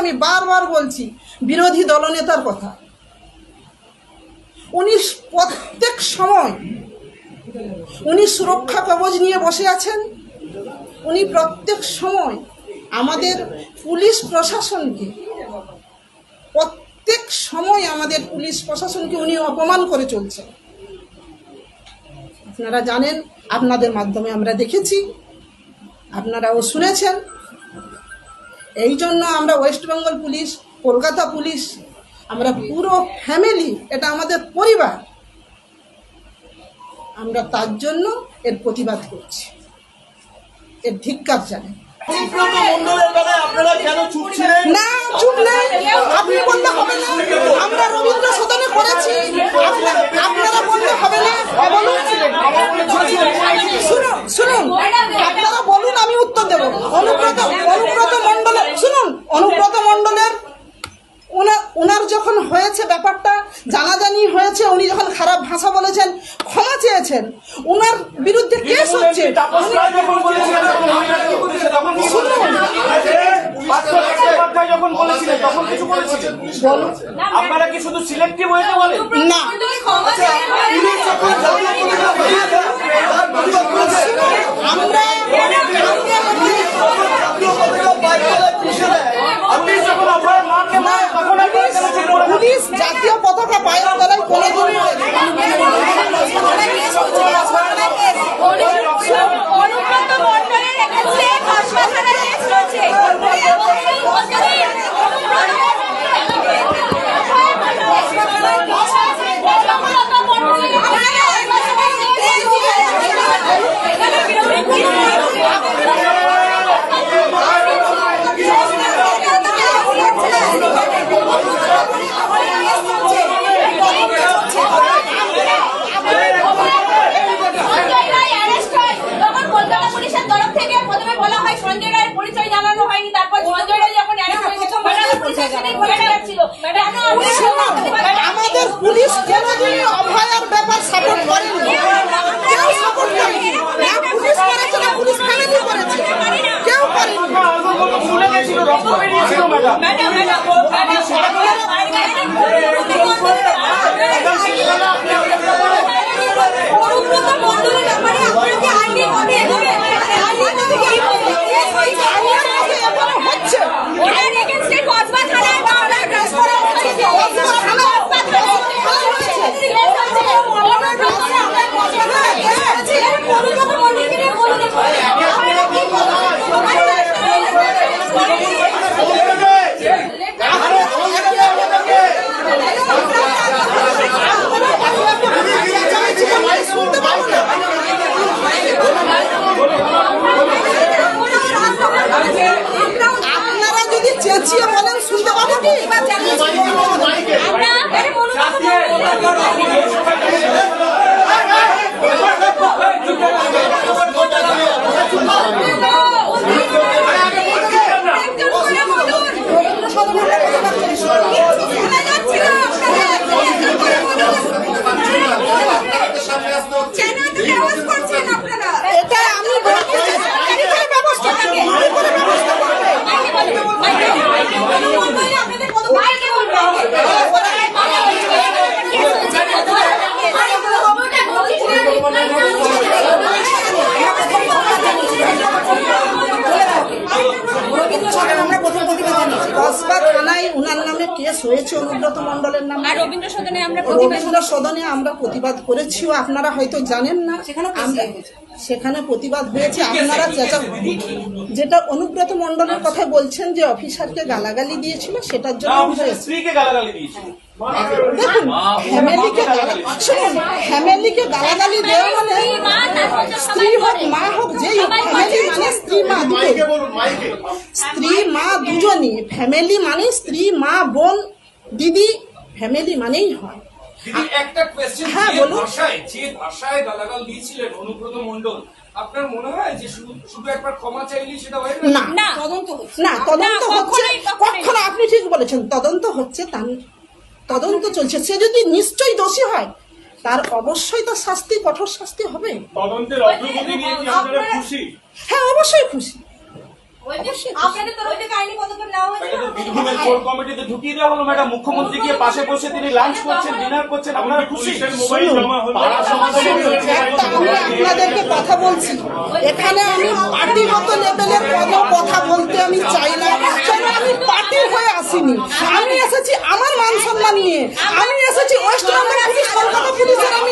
আমি বারবার বলছি, বিরোধী দলনেতার কথা। উনি প্রত্যেক সময় উনি সুরক্ষা কবচ নিয়ে বসে আছেন। উনি প্রত্যেক সময় আমাদের পুলিশ প্রশাসনকে, প্রত্যেক সময় আমাদের পুলিশ প্রশাসনকে উনি অপমান করে চলছেন। আপনারা জানেন, আপনাদের মাধ্যমে আমরা দেখেছি, আপনারাও শুনেছেন। এই জন্য আমরা West Bengal police Kolkata police আমরা পুরো ফ্যামিলি এটা আমাদের পরিবার আমরা তার জন্য এর প্রতিবাদ করছি। এর ধিক্কার কেন না চুপ নেই। আপনি বললে হবে না। আমরা রবীন্দ্র সদনে করেছি আপনারা বললে হবে না। শুনুন শুনুন। আপনারা দেব অনুব্রত অনুব্রত মণ্ডলের শুনুন অনুব্রত মণ্ডলের ওনার ওনার যখন হয়েছে ব্যাপারটা জানাজানি হয়েছে উনি যখন খারাপ ভাষা বলেছেন ক্ষমা চেয়েছেন ওনার বিরুদ্ধে কেস হচ্ছে। আপনারা কি শুধু সিলেক্টিভ বলেন না। আমরা আপনি যখন অভয়ের মাকে মারেন তখন আপনারা কেন চুপ করে থাকেন? পুলিশ জাতীয় পতাকা পায়ের তলায় কোনোদিনই অনুব্রত মণ্ডলের এগেন্সে কসবা থানায় কেস রয়েছে সঞ্জয় রায় অ্যারেস্ট হয় তখন কলকাতা পুলিশের তরফ থেকে প্রথমে বলা হয় সঞ্জয় রায়ের পরিচয় জানানো হয়নি তারপর সঞ্জয় রায় যখন অ্যারেস্ট হয়েছে কলকাতা পুলিশের সাথে ঘুরে বেড়াচ্ছিল কেন আপনারা আমাদের পুলিশ কোনোদিনই অভয়ার ব্যাপার সাপোর্ট করেনি। কেউ সাপোর্ট করেনি। না পুলিশ করেছে ফুলে গেছিল রক্ত বেরিয়েছিল ম্যাডাম ম্যাডাম ম্যাডাম অনুব্রত মণ্ডলের ব্যাপারে আপনারা কি আইনি ভাবে এগোবেন আইনি ভাবে কি এখনও হচ্ছে ওনার এগেন্সটে কসবা থানায় মামলা ট্রান্সফার হয়েছে কসবা থানা- কসবা থানায় অনুব্রত মণ্ডলকে নিয়ে বলুন আপনারা যদি চেঁচিয়ে বলেন শুনতে পাবো কি আমরা অনুব্রত এটা আমি বলতে চাই কি করে ব্যবস্থা কি করে ব্যবস্থা করবে কসবা থানায় উনার নামে কেস হয়েছে অনুব্রত মণ্ডলের নামে আর রবীন্দ্র সদনে আমরা রবীন্দ্র সদনে আমরা প্রতিবাদ করেছিও আপনারা হয়তো জানেন না আমরা সেখানে প্রতিবাদ হয়েছে আপনারা চেঁচা যেটা অনুব্রত মণ্ডলের কথা বলছেন যে অফিসারকে গালাগালি দিয়েছিল সেটার জন্য দেখুন ফ্যামিলিকে শুনুন ফ্যামিলিকে গালাগালি দেওয়া মানে স্ত্রী হোক মা হোক যেই ফ্যামিলি মানে স্ত্রী মা স্ত্রী মা দুজনই ফ্যামিলি মানে স্ত্রী মা বোন দিদি ফ্যামিলি মানেই হয়। একটা কোয়েশ্চেন হ্যাঁ, বলুন। ভাষায় যে ভাষায় গালাগাল দিয়েছিলেন অনুব্রত মন্ডল আপনার মনে হয় যে শুধু একবার না? তদন্ত না তদন্ত আপনি ঠিক বলেছেন তদন্ত হচ্ছে তার তদন্ত চলছে। সে যদি নিশ্চয়ই দোষী হয় তার অবশ্যই তার শাস্তি কঠোর শাস্তি হবে। খুশি? হ্যাঁ অবশ্যই খুশি। তৃণমূলের কোর কমিটিতে ঢুকিয়ে দেওয়া হলো ম্যাডাম। মুখ্যমন্ত্রী গিয়ে পাশে বসে তিনি লাঞ্চ করছেন ডিনার করছেন। আপনারা খুশি? আপনাদেরকে কথা বলছি। এখানে আমি পার্টিগত লেভেলে কোনো কথা বলতে আমি চাই না। আমি পার্টির হয়ে আসিনি। আমি এসেছি আমার মান সম্মান নিয়ে। আমি এসেছি ওয়েস্ট বেঙ্গল পুলিশ কলকাতা পুলিশের আমি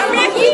আমরা কি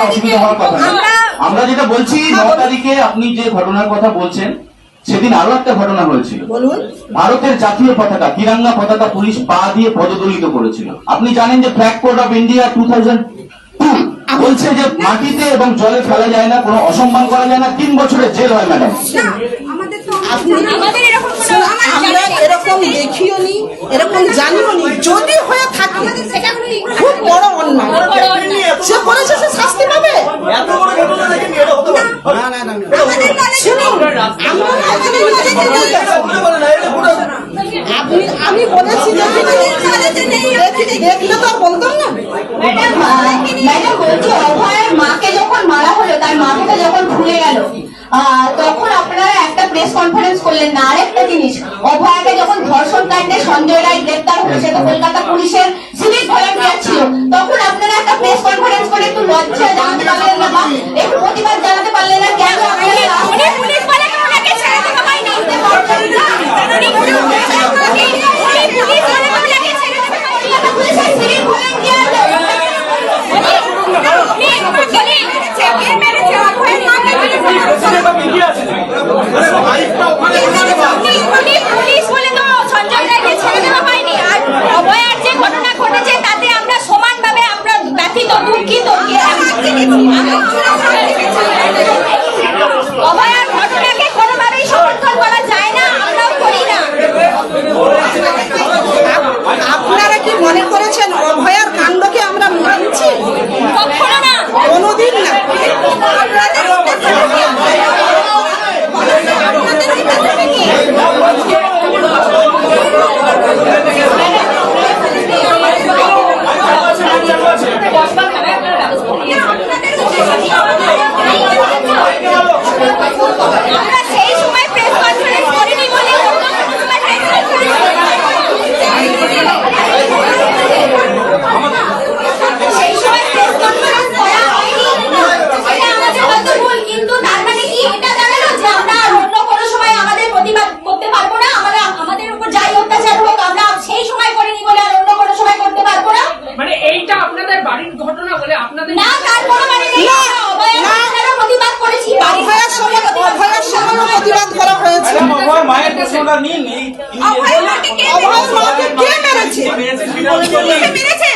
হ্যাঁ, অসুবিধা হওয়ার কথা আমরা যেটা বলছি ন তারিখে আপনি যে ঘটনার কথা বলছেন সেদিন আরও একটা ঘটনা হয়েছিল। ভারতের জাতীয় পতাকা তিরাঙ্গা পতাকা পুলিশ পা দিয়ে পদদলিত করেছিল। আপনি জানেন যে flag code of India two বলছে যে মাটিতে এবং জলে ফেলা যায় না কোন অসম্মান করা যায় না তিন বছরের জেল হয় ম্যাডাম যদি হয়ে থাকে খুব বড় অন্যায়। সে করেছে আমি বলেছি দেখলে তো বলতাম না। বলছি অভয়ের মাকে যখন মারা হলো তার মাথাটা যখন খুলে গেল তখন আপনারা একটা প্রেস কনফারেন্স করলেন না। আরেকটা জিনিস অভয়াকে যখন ধর্ষণ কাণ্ডে সঞ্জয় রায় গ্রেপ্তার হয়েছে তো কলকাতা পুলিশের সিভিক ভলান্টিয়ার ছিল। তখন আপনারা একটা প্রেস কনফারেন্স করে একটু লজ্জা জানাতে পারলেন না বা একটু প্রতিবাদ জানাতে পারলেন না কেন わかるぞみんな!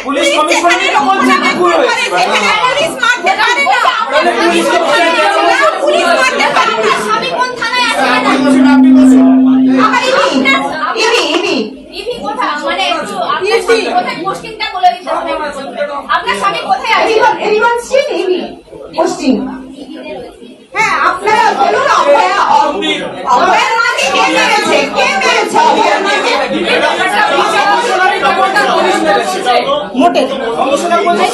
পুলিশ কমিশনার বলছে কুকুর পুলিশ মারতে পারে না Vamos a la cuenta.